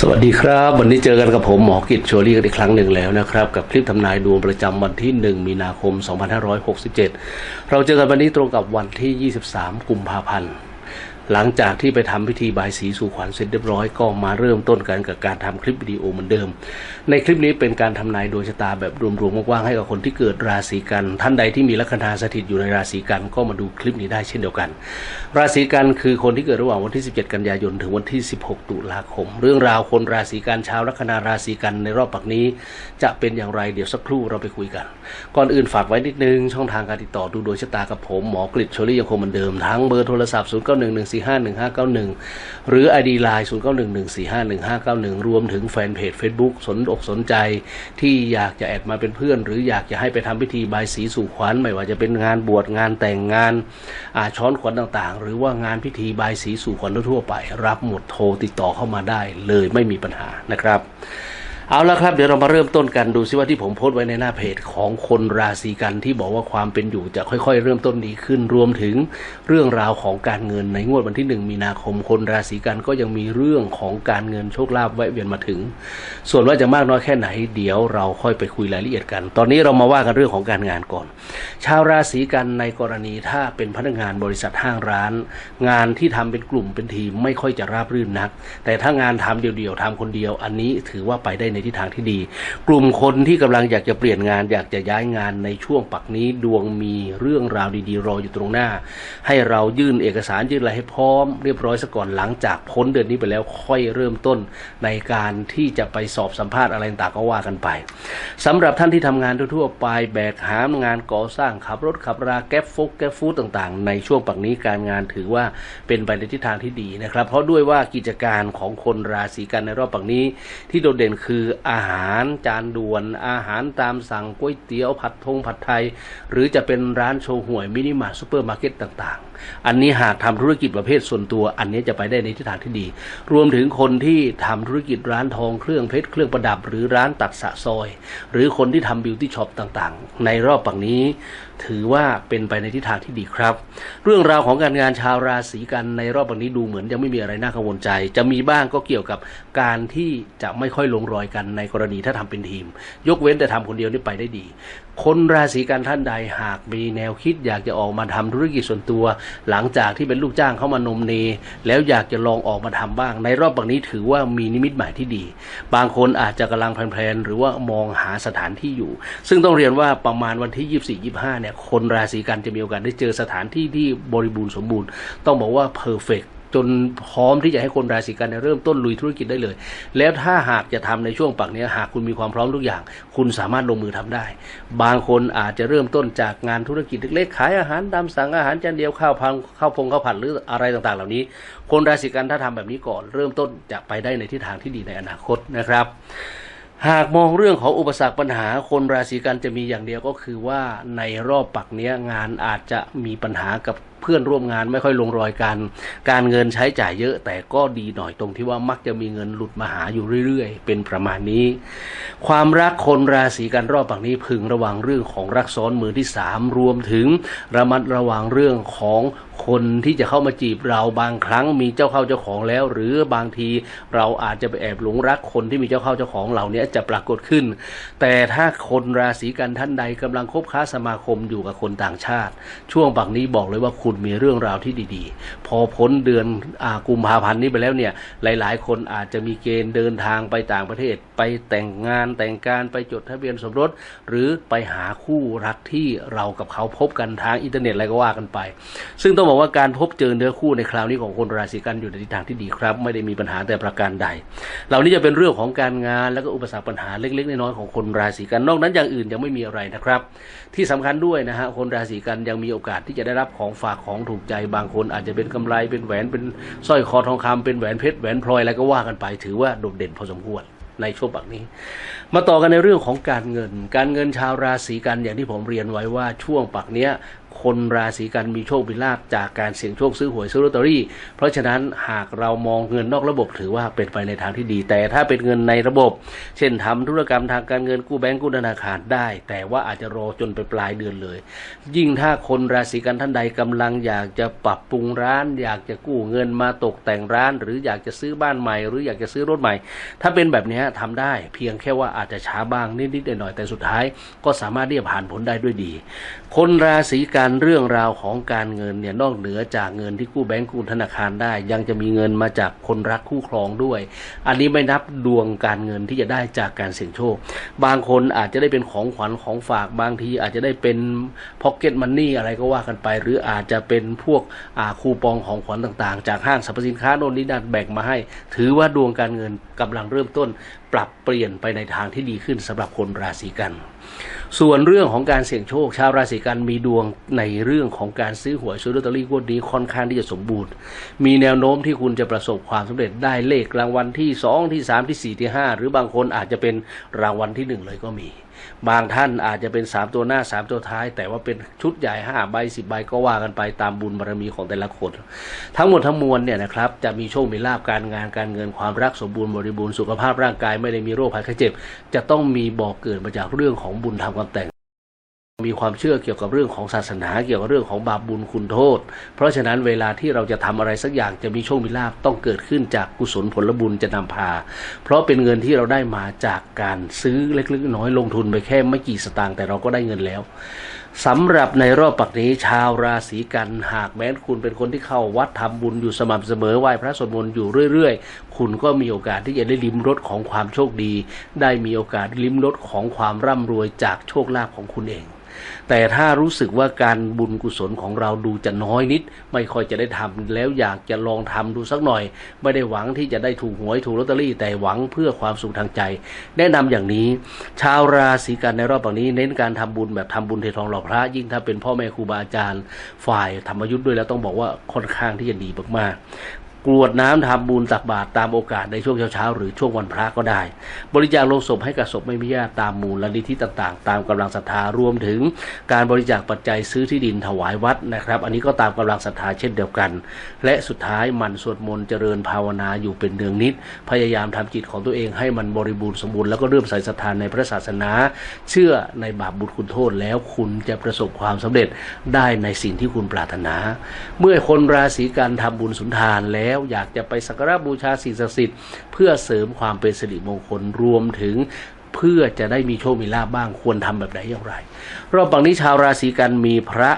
สวัสดีครับ วันนี้เจอกันกับผมหมอกิจโชลี่กันอีกครั้งหนึ่งแล้วนะครับ กับคลิปทำนายดวงประจำวันที่ 1 มีนาคม 2567 เราเจอกันวันนี้ตรงกับวันที่ 23 กุมภาพันธ์ หลังจากที่ไปทำพิธีบายสีสู่ขวัญเสร็จเรียบร้อยก็มาเริ่มต้นกันกับการทำคลิปวิดีโอเหมือนเดิม ในคลิปนี้เป็นการทำนายดวงชะตาแบบรวมๆกว้างๆให้กับคนที่เกิดราศีกัน ท่านใดที่มีลัคนาสถิตอยู่ในราศีกันก็มาดูคลิปนี้ได้เช่นเดียวกัน ราศีกันคือคนที่เกิดระหว่างวันที่ 17 กันยายนถึงวันที่ 16 ตุลาคม เรื่องราวคนราศีกันชาวลัคนาราศีกันในรอบปักนี้ จะเป็นอย่างไรเดี๋ยวสักครู่เราไปคุยกัน ก่อนอื่นฝากไว้นิดนึงช่องทางการติดต่อดูดวงชะตากับผมหมอกฤษโชลี่ยังคงเหมือนเดิมทั้งเบอร์โทรศัพท์0911451591หรือ ID Line 0911451591รวมถึงแฟนเพจ Facebook สนอกสนใจ ที่อยากจะแอดมาเป็นเพื่อน หรืออยากจะให้ไปทำพิธีบายสีสู่ขวัญไม่ว่าจะเป็นงานบวชงานแต่งงานอาช้อนขวัญต่างๆ หรือว่างานพิธีบายสีสู่ขวัญทั่วไป รับหมดโทรติดต่อเข้ามาได้เลยไม่มีปัญหานะครับ เอาละครับ เดี๋ยวเรามาเริ่มต้นกันดูซิว่าที่ผมโพสต์ไว้ในหน้าเพจของคนราศีกันที่บอกว่าความเป็นอยู่จะค่อยๆ เริ่มต้นดีขึ้นรวมถึงเรื่องราวของการเงินในงวดวันที่ 1 มีนาคมคนราศีกันก็ยังมีเรื่องของการเงินโชคลาภแวะเวียนมาถึง ส่วนว่าจะมากน้อยแค่ไหน เดี๋ยวเราค่อยไปคุยรายละเอียดกัน ตอนนี้เรามาว่ากันเรื่องของการงานก่อน ชาวราศีกันในกรณีถ้าเป็นพนักงานบริษัทห้างร้าน งานที่ทำเป็นกลุ่มเป็นทีมไม่ค่อยจะราบรื่นนัก แต่ถ้างานทำเดี่ยวๆทำคนเดียว อันนี้ถือว่าไปได้ในทิศทางที่ดี กลุ่มคนที่กำลังอยากจะเปลี่ยนงาน อยากจะย้ายงานในช่วงปักนี้ดวงมีเรื่องราวดีๆ รออยู่ตรงหน้า ให้เรายื่นเอกสารยื่นอะไรให้พร้อม เรียบร้อยซะก่อนหลังจากพ้นเดือนนี้ไปแล้วค่อยเริ่มต้นในการที่จะไปสอบสัมภาษณ์อะไรต่างก็ว่ากันไปสำหรับท่านที่ทำงานทั่วๆไปแบกหามงานก่อสร้างขับรถขับราแก๊ปฟุกแก๊ปฟู้ดต่างๆ ในช่วงปักนี้การงานถือว่าเป็นไปในทิศทางที่ดีนะครับ เพราะด้วยว่ากิจการของคนราศีกันในรอบปักนี้ที่โดดเด่นคืออาหารจานด่วน อาหารตามสั่งก๋วยเตี๋ยวผัดทงผัดไทย หรือจะเป็นร้านโชห่วยมินิมาร์ทซูเปอร์มาร์เก็ตต่าง อันนี้หากทำธุรกิจประเภทส่วนตัว อันนี้จะไปได้ในทิศทางที่ดี รวมถึงคนที่ทำธุรกิจร้านทองเครื่องเพชรเครื่องประดับ หรือร้านตัดสะซอย หรือคนที่ทำบิวตี้ช็อปต่างๆ ในรอบปักนี้ ถือว่าเป็นไปในทิศทางที่ดีครับ เรื่องราวของการงานชาวราศีกันในรอบวันนี้ดูเหมือนยังไม่มีอะไรน่ากังวลใจ จะมีบ้างก็เกี่ยวกับการที่จะไม่ค่อยลงรอยกันในกรณีถ้าทำเป็นทีม ยกเว้นแต่ทำคนเดียวนี่ไปได้ดี คนราศีกันท่านใดหากมีแนวคิดอยากจะออกมาทำธุรกิจส่วนตัว หลังจากที่เป็นลูกจ้างเข้ามานมเน แล้วอยากจะลองออกมาทำบ้าง ในรอบวันนี้ถือว่ามีนิมิตหมายที่ดี บางคนอาจจะกำลังแพลนๆหรือว่ามองหาสถานที่อยู่ ซึ่งต้องเรียนว่าประมาณวันที่ 24 25เนี่ยคนราศีกันจะมีโอกาสได้เจอสถานที่ที่บริบูรณ์สมบูรณ์ ต้องบอกว่าเพอร์เฟก จนพร้อมที่จะให้คนราศีกันเนี่ยเริ่มต้นลุยธุรกิจได้เลย แล้วถ้าหากจะทำในช่วงปักเนี้ยหากคุณมีความพร้อมทุกอย่าง คุณสามารถลงมือทำได้ บางคนอาจจะเริ่มต้นจากงานธุรกิจเล็กๆขายอาหารตามสั่งอาหารจานเดียวข้าวพังข้าวพงข้าวผัดหรืออะไรต่างๆ เหล่านี้ คนราศีกันถ้าทำแบบนี้ก่อน เริ่มต้นจะไปได้ในทิศทางที่ดีในอนาคตนะครับหากมองเรื่องของอุปสรรคปัญหาคนราศีกันจะมีอย่างเดียวก็คือว่าในรอบปักเนี้ยงานอาจจะมีปัญหากับเพื่อนร่วมงานไม่ค่อยลงรอยกัน การเงินใช้จ่ายเยอะ แต่ก็ดีหน่อยตรงที่ว่ามักจะมีเงินหลุดมาหาอยู่เรื่อยๆ เป็นประมาณนี้ ความรักคนราศีกันรอบปักนี้พึงระวังเรื่องของรักซ้อนมือที่สามรวมถึงระมัดระวังเรื่องของคนที่จะเข้ามาจีบเราบางครั้งมีเจ้าเข้าเจ้าของแล้ว หรือบางทีเราอาจจะไปแอบหลงรักคนที่มีเจ้าเข้าเจ้าของเหล่านี้จะปรากฏขึ้น แต่ถ้าคนราศีกันท่านใดกำลังคบค้าสมาคมอยู่กับคนต่างชาติ ช่วงปักนี้บอกเลยว่าคุณมีเรื่องราวที่ดีๆ พอพ้นเดือนอกุมภาพันธ์นี้ไปแล้วเนี่ยหลาย ๆ คนอาจจะมีเกณฑ์เดินทางไปต่างประเทศไปแต่งงานแต่งการไปจดทะเบียนสมรส หรือไปหาคู่รักที่เรากับเขาพบกันทางอินเทอร์เน็ตอะไรก็ว่ากันไป ซึ่งต้องบอกว่าการพบเจอเนื้อคู่ในคราวนี้ของคนราศีกันอยู่ในทิศทางที่ดีครับ ไม่ได้มีปัญหาแต่ประการใด เหล่านี้จะเป็นเรื่องของการงานแล้วก็อุปสรรคปัญหาเล็กๆน้อยๆของคนราศีกันนอกนั้นอย่างอื่นยังไม่มีอะไรนะครับ ที่สำคัญด้วยนะฮะคนราศีกันยังมีโอกาสที่จะได้รับของฝากของถูกใจบางคน อาจจะเป็นกำไรเป็นแหวนเป็นสร้อยคอทองคำเป็นแหวนเพชรแหวนพลอยอะไรก็ว่ากันไปถือว่าโดดเด่นพอสมควร ในช่วงปักนี้ มาต่อกันในเรื่องของการเงิน การเงินชาวราศีกันอย่างที่ผมเรียนไว้ว่าช่วงปักเนี้ย คนราศีกันมีโชคมีลาภจากการเสี่ยงโชคซื้อหวยซื้อลอตเตอรี่ เพราะฉะนั้นหากเรามองเงินนอกระบบถือว่าเป็นไปในทางที่ดี แต่ถ้าเป็นเงินในระบบ เช่นทำธุรกรรมทางการเงินกู้แบงก์กู้ธนาคารได้ แต่ว่าอาจจะรอจนไปปลายเดือนเลย ยิ่งถ้าคนราศีกันท่านใดกำลังอยากจะปรับปรุงร้าน อยากจะกู้เงินมาตกแต่งร้าน หรืออยากจะซื้อบ้านใหม่ หรืออยากจะซื้อรถใหม่ ถ้าเป็นแบบนี้ทำได้ เพียงแค่ว่าอาจจะช้าบ้างนิดๆหน่อยๆแต่สุดท้าย ก็สามารถที่จะผ่านผลได้ด้วยดี คนราศีกันการเรื่องราวของการเงินเนี่ยนอกเหนือจากเงินที่กู้แบงก์กู้ธนาคารได้ ยังจะมีเงินมาจากคนรักคู่ครองด้วย อันนี้ไม่นับดวงการเงินที่จะได้จากการเสี่ยงโชค บางคนอาจจะได้เป็นของขวัญของฝากบางทีอาจจะได้เป็นพ็อกเก็ตมันนี่อะไรก็ว่ากันไป หรืออาจจะเป็นพวกคูปองของขวัญต่างๆ จากห้างสรรพสินค้าโน่นนี่นั่นแบ่งมาให้ ถือว่าดวงการเงินกำลังเริ่มต้น ปรับเปลี่ยนไปในทางที่ดีขึ้นสำหรับคนราศีกัน ส่วนเรื่องของการเสี่ยงโชค ชาวราศีกันมีดวงในเรื่องของการซื้อหวยซื้อลอตเตอรี่งวดนี้ค่อนข้างที่จะสมบูรณ์ มีแนวโน้มที่คุณจะประสบความสำเร็จได้เลขรางวัลที่ 2 ที่ 3 ที่ 4 ที่ 5 หรือบางคนอาจจะเป็นรางวัลที่ 1 เลยก็มี บางท่านอาจจะเป็น 3 ตัวหน้า 3 ตัวท้าย แต่ว่าเป็นชุดใหญ่5ใบ10 ใบก็ว่ากันไปตามบุญบารมีของแต่ละคน ทั้งหมดทั้งมวลเนี่ยนะครับจะมีโชคมีลาภการงานการเงินความรักสมบูรณ์บริบูรณ์สุขภาพร่างกายไม่ได้มีโรคภัยไข้เจ็บ จะต้องมีบอกเกิดมาจากเรื่องของบุญทำความแต่ง มีความเชื่อเกี่ยวกับเรื่องของศาสนาเกี่ยวกับเรื่องของบาปบุญคุณโทษ เพราะฉะนั้นเวลาที่เราจะทำอะไรสักอย่างจะมีโชคมีลาภต้องเกิดขึ้นจากกุศลผลบุญจะนำพา เพราะเป็นเงินที่เราได้มาจากการซื้อเล็กๆน้อยลงทุนไปแค่ไม่กี่สตางค์แต่เราก็ได้เงินแล้วสำหรับในรอบปักนี้ชาวราศีกันหากแม้คุณเป็นคนที่เข้าวัดทำบุญอยู่สม่ำเสมอไหว้พระสวดมนต์อยู่เรื่อยๆ คุณก็มีโอกาสที่จะได้ลิ้มรสของความโชคดี ได้มีโอกาสลิ้มรสของความร่ำรวยจากโชคลาภของคุณเอง แต่ถ้ารู้สึกว่าการบุญกุศลของเราดูจะน้อยนิด ไม่ค่อยจะได้ทำแล้วอยากจะลองทำดูสักหน่อย ไม่ได้หวังที่จะได้ถูกหวยถูกลอตเตอรี่ แต่หวังเพื่อความสุขทางใจ แนะนำอย่างนี้ ชาวราศีกันในรอบแบบนี้ เน้นการทำบุญแบบทำบุญเททองหล่อพระ ยิ่งถ้าเป็นพ่อแม่ครูบาอาจารย์ ฝ่ายธรรมยุทธ์ด้วยแล้วต้องบอกว่าค่อนข้างที่จะดีมากๆ กรวดน้ำทำบุญตักบาตรตามโอกาสในช่วงเช้าๆหรือช่วงวันพระก็ได้ บริจาคโลงศพให้กับศพไม่มีญาติตามมูลนิธิต่างๆ ตามกำลังศรัทธารวมถึงการบริจาคปัจจัยซื้อที่ดินถวายวัดนะครับ อันนี้ก็ตามกำลังศรัทธาเช่นเดียวกัน และสุดท้ายมันสวดมนต์เจริญภาวนาอยู่เป็นเนืองนิด พยายามทำจิตของตัวเองให้มันบริบูรณ์สมบูรณ์แล้วก็เริ่อมใส่ศรัทธาในพระศาสนา เชื่อในบาปบุญคุณโทษแล้วคุณจะประสบความสำเร็จได้ในสิ่งที่คุณปรารถนา เมื่อคนราศีกันทำบุญสุนทานแล้วอยากจะไปสักการะบูชาสิ่งศักดิ์สิทธิ์เพื่อเสริมความเป็นสิริมงคลรวมถึงเพื่อจะได้มีโชคมีลาภบ้างควรทำแบบไหนอย่างไร รอบปังนี้ชาวราศีกันมีพระ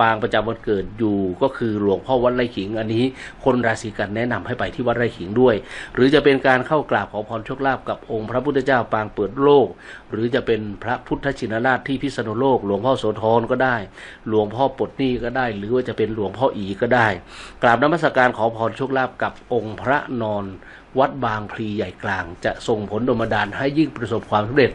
ปางประจำวันเกิดอยู่ก็คือหลวงพ่อวัดไร่ขิง อันนี้คนราศีกันแนะนำให้ไปที่วัดไร่ขิงด้วย หรือจะเป็นการเข้ากราบขอพรโชคลาภกับองค์พระพุทธเจ้าปางเปิดโลก หรือจะเป็นพระพุทธชินราชที่พิษณุโลก หลวงพ่อโสธรก็ได้ หลวงพ่อปดนี้ก็ได้ หรือว่าจะเป็นหลวงพ่ออีก็ได้ กราบนมัสการขอพรโชคลาภกับองค์พระนอน วัดบางพลีใหญ่กลาง จะส่งผลดลบันดาลให้ยิ่งประสบความสำเร็จ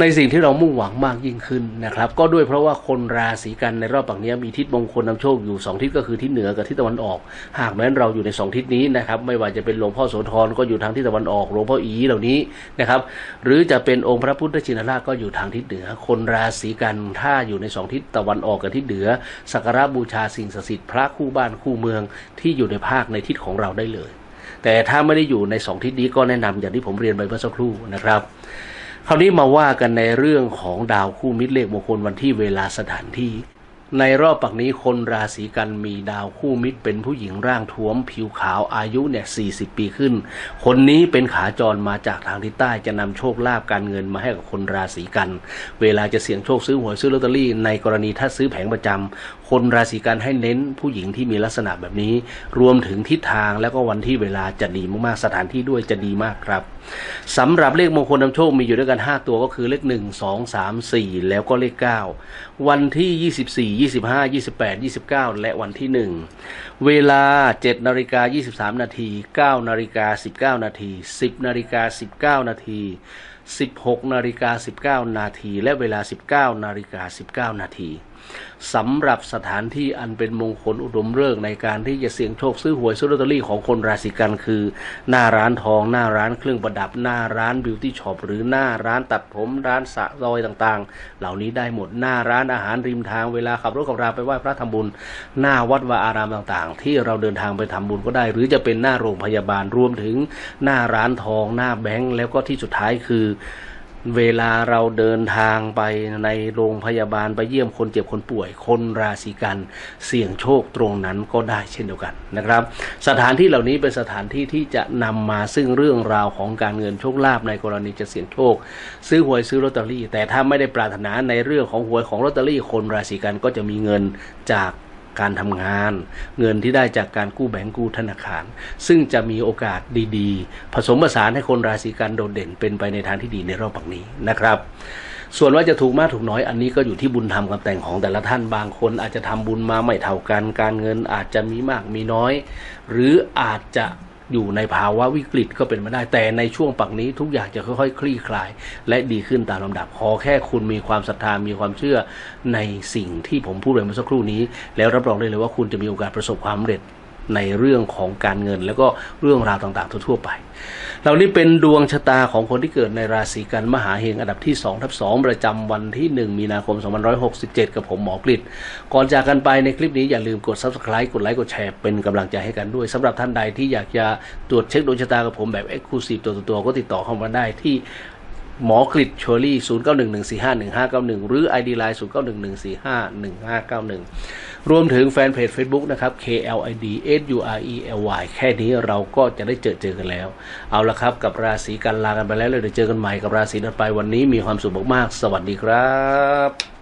ในสิ่งที่เรามุ่งหวังมากยิ่งขึ้นนะครับ ก็ด้วยเพราะว่าคนราศีกันในรอบปังนี้มีทิศมงคลนำโชคอยู่สองทิศก็คือทิศเหนือกับทิศตะวันออก หากแม้นเราอยู่ในสองทิศนี้นะครับไม่ว่าจะเป็นหลวงพ่อโสธรก็อยู่ทางทิศตะวันออกหลวงพ่ออีเหล่านี้นะครับหรือจะเป็นองค์พระพุทธชินราชก็อยู่ทางทิศเหนือ คนราศีกันถ้าอยู่ในสองทิศตะวันออกกับทิศเหนือสักการะบูชาสิ่งศักดิ์สิทธิ์พระคู่บ้านคู่เมืองที่อยู่ในภาคในทิศของเราได้เลย แต่ถ้าไม่ได้อยู่ในสองทิศนี้ก็แนะนำอย่างที่ผมเรียนไปเมื่อสักครู่นะครับ คราวนี้มาว่ากันในเรื่องของดาวคู่มิตรเลขมงคลวันที่เวลาสถานที่ ในรอบปักนี้คนราศีกันมีดาวคู่มิตรเป็นผู้หญิงร่างท้วม ผิวขาวอายุเนี่ย 40 ปีขึ้น คนนี้เป็นขาจรมาจากทางทิศใต้จะนำโชคลาภการเงินมาให้กับคนราศีกัน เวลาจะเสี่ยงโชคซื้อหวยซื้อลอตเตอรี่ ในกรณีถ้าซื้อแผงประจำคนราศีกันให้เน้นผู้หญิงที่มีลักษณะแบบนี้ รวมถึงทิศทางแล้วก็วันที่เวลาจะดีมากๆสถานที่ด้วยจะดีมากครับสำหรับเลขมงคลนำโชคมีอยู่ด้วยกัน 5 ตัวก็คือเลข 1 2 3 4 แล้วก็เลข 9 วันที่ 24 25 28 29 และวันที่ 1 เวลา 7นาฬิกา23 นาที 9นาฬิกา19 นาที 10นาฬิกา19 นาที 16นาฬิกา19 นาที และเวลา 19นาฬิกา19 นาที สำหรับสถานที่อันเป็นมงคลอุดมฤกษ์ในการที่จะเสี่ยงโชคซื้อหวยซื้อลอตเตอรี่ของคนราศีกันคือ หน้าร้านทอง หน้าร้านเครื่องประดับ หน้าร้านบิวตี้ช็อปหรือหน้าร้านตัดผมร้านสะรอยต่างๆ เหล่านี้ได้หมดหน้าร้านอาหารริมทางเวลาขับรถขับราไปไหว้พระทำบุญ หน้าวัดวาอารามต่างๆ ที่เราเดินทางไปทำบุญก็ได้ หรือจะเป็นหน้าโรงพยาบาลรวมถึง หน้าร้านทอง หน้าแบงก์แล้วก็ที่สุดท้ายคือ เวลาเราเดินทางไปในโรงพยาบาลไปเยี่ยมคนเจ็บคนป่วย คนราศีกันเสี่ยงโชคตรงนั้นก็ได้เช่นเดียวกันนะครับ สถานที่เหล่านี้เป็นสถานที่ที่จะนำมาซึ่งเรื่องราวของการเงินโชคลาภในกรณีจะเสี่ยงโชค ซื้อหวยซื้อลอตเตอรี่ แต่ถ้าไม่ได้ปรารถนาในเรื่องของหวยของลอตเตอรี่คนราศีกันก็จะมีเงินจาก การทำงาน เงินที่ได้จากการกู้แบงก์กู้ธนาคาร ซึ่งจะมีโอกาสดีๆ ผสมผสานให้คนราศีกันโดดเด่นเป็นไปในทางที่ดีในรอบปักนี้นะครับส่วนว่าจะถูกมากถูกน้อยอันนี้ก็อยู่ที่บุญธรรมกับแต่งของแต่ละท่านบางคนอาจจะทำบุญมาไม่เท่ากันการเงินอาจจะมีมากมีน้อย หรืออาจจะ อยู่ในภาวะวิกฤตก็เป็นมาได้ แต่ในช่วงปักนี้ทุกอย่างจะค่อยๆ คลี่คลาย และดีขึ้นตามลำดับขอแค่คุณมีความศรัทธามีความเชื่อในสิ่งที่ผมพูดไปเมื่อสักครู่นี้ แล้วรับรองได้เลยว่าคุณจะมีโอกาสประสบความสำเร็จ ในเรื่องของการเงิน แล้วก็เรื่องราวต่างๆ ทั่วๆไป เหล่านี้เป็นดวงชะตาของคนที่เกิดในราศีกันมหาเฮงอันดับที่2ทับ2ประจำวันที่ 1 มีนาคม 2567 กับผมหมอกฤษก่อนจากกันไปในคลิปนี้อย่าลืมกด subscribe กดไลค์กดแชร์เป็นกำลังใจให้กันด้วยสำหรับท่านใดที่อยากจะตรวจเช็คดวงชะตากับผมแบบ Exclusive ตัวต่อตัวก็ติดต่อเข้ามาได้ที่ หมอกริดชัวรี่0 9 1 1 4 5 1 5 9 1หรือ ID Line 0 9 1 1 4 5 1 5 9 1รวมถึงแฟนเพจ Facebook นะครับ KLID S U R E L Y แค่นี้เราก็จะได้เจอเจอกันแล้ว เอาละครับกับราศีกันลากันไปแล้วเลยเดี๋ยวเจอกันใหม่กับราศีนัดไปวันนี้มีความสุขมากๆ สวัสดีครับ